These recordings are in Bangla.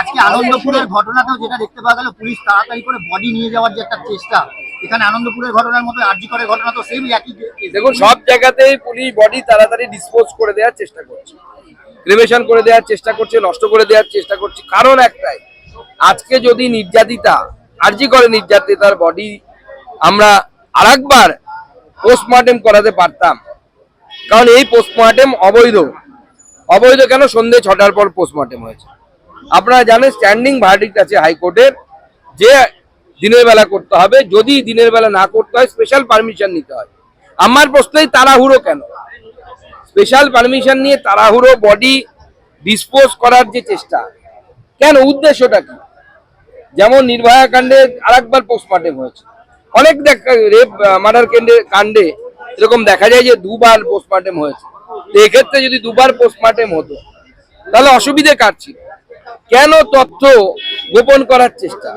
আজকে আনন্দপুরের ঘটনাতেও যেটা দেখতে পাওয়া গেল, পুলিশ তাড়াতাড়ি করে বডি নিয়ে যাওয়ার যে একটা চেষ্টা, এখানে আনন্দপুরের ঘটনার মতো আরজি করে ঘটনা তো সেম একই দেখুন, সব জায়গাতেই পুলিশ বডি তাড়াতাড়ি ডিসপোজ করে দেওয়ার চেষ্টা করছে। ক্রিমেশন করে দেওয়ার চেষ্টা করছে, নষ্ট করে দেওয়ার চেষ্টা করছে। কারণ একটাই, আজকে যদি নির্যাতিতা, আর্জি করে নির্যাতিতার বডি আমরা আরেকবার পোস্টমর্টেম করাতে পারতাম। কারণ এই পোস্টমর্টেম অবৈধ। অবৈধ কেন? সন্ধে ছটার পর পোস্টমর্টেম হয়েছে। আপনারা জানেন স্ট্যান্ডিং ভার্ডিক্ট আছে হাইকোর্টের, যে দিনের বেলা করতে হবে, যদি দিনের বেলা না করতে হয় স্পেশাল পারমিশন নিতে হয়। আমার প্রশ্নই, তাড়াহুড়ো কেন? স্পেশাল পারমিশন নিয়ে তাড়াহুড়ো বডি ডিসপোজ করার যে চেষ্টা, কেন? উদ্দেশ্যটা কি? যেমন নির্ভয়া কাণ্ডে আরেকবার পোস্টমর্টেম হয়েছে। অনেক দেখা রেপ মার্ডার কাণ্ডে কাণ্ডে এরকম দেখা যায় যে দুবার পোস্টমর্টেম হয়েছে। তো এক্ষেত্রে যদি দুবার পোস্টমর্টেম হতো, তাহলে অসুবিধে কার ছিল? কেন তথ্য গোপন করার চেষ্টা?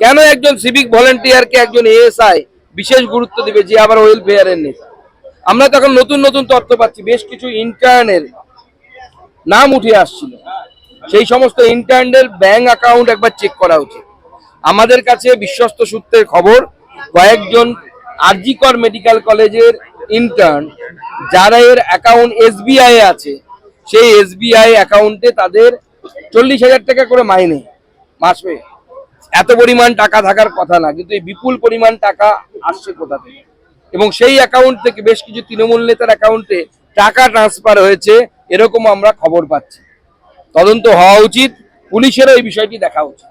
কেন একজন সিভিক ভলেন্টিয়ারকে একজন এএসআই বিশেষ গুরুত্ব দিবে যে আবার ওয়েলফেয়ারের নেতা? আমরা তখন নতুন নতুন তথ্য পাচ্ছি, বেশ কিছু ইন্টার্নের নাম উঠে আসছিল। সেই সমস্ত ইন্টার্নদের ব্যাংক অ্যাকাউন্ট একবার চেক করা উচিত। আমাদের কাছে বিশ্বস্ত সূত্রের খবর, কয়েকজন আরজিকর মেডিকেল কলেজের ইন্টার্ন যারা এর অ্যাকাউন্ট এসবিআই আছে, সেই এসবিআই অ্যাকাউন্টে তাদের চল্লিশ হাজার টাকা করে মাইনে মাসে। এত পরিমাণ টাকা থাকার কথা না কিন্তু এই বিপুল পরিমাণ টাকা আসছে কোথা থেকে? এবং সেই অ্যাকাউন্ট থেকে বেশ কিছু তৃণমূল নেতার অ্যাকাউন্টে টাকা ট্রান্সফার হয়েছে এরকম আমরা খবর পাচ্ছি। তদন্ত হওয়া উচিত পুলিশেরও এই বিষয়টি দেখা উচিত।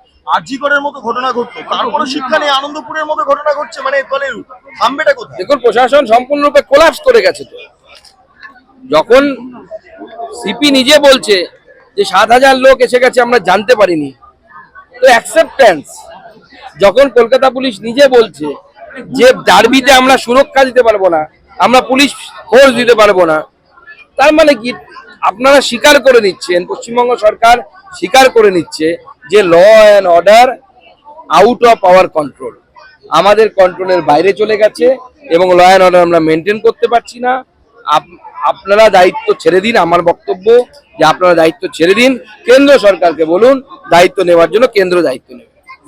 মতো ঘটনা ঘটলো তারপরে শিক্ষা নেই আনন্দপুরের মতো ঘটনা ঘটছে মানে থামবেটা কোথায়? দেখুন প্রশাসন সম্পূর্ণরূপে কোলাপস করে গেছে তো। যখন সিপি নিজে বলছে যে সাত হাজার লোক এসে গেছে, আমরা জানতে পারিনি। তো অ্যাকসেপ্টেন্স যখন কলকাতা পুলিশ নিজে বলছে যে ডার্বিতে আমরা সুরক্ষা দিতে পারব না, আমরা পুলিশ ফোর্স দিতে পারব না, তার মানে কি? আপনারা স্বীকার করে নিচ্ছেন, পশ্চিমবঙ্গ সরকার স্বীকার করে নিচ্ছে যে law and order out of our control আমাদের কন্ট্রোলের বাইরে চলে গেছে এবং ল অ্যান্ড অর্ডার আমরা মেনটেন করতে পারছি না। আপনারা দায়িত্ব ছেড়ে দিন আমার বক্তব্য যে আপনারা দায়িত্ব ছেড়ে দিন। কেন্দ্র সরকারকে বলুন, দায়িত্ব নেওয়ার জন্য কেন্দ্র দায়িত্ব নেবে।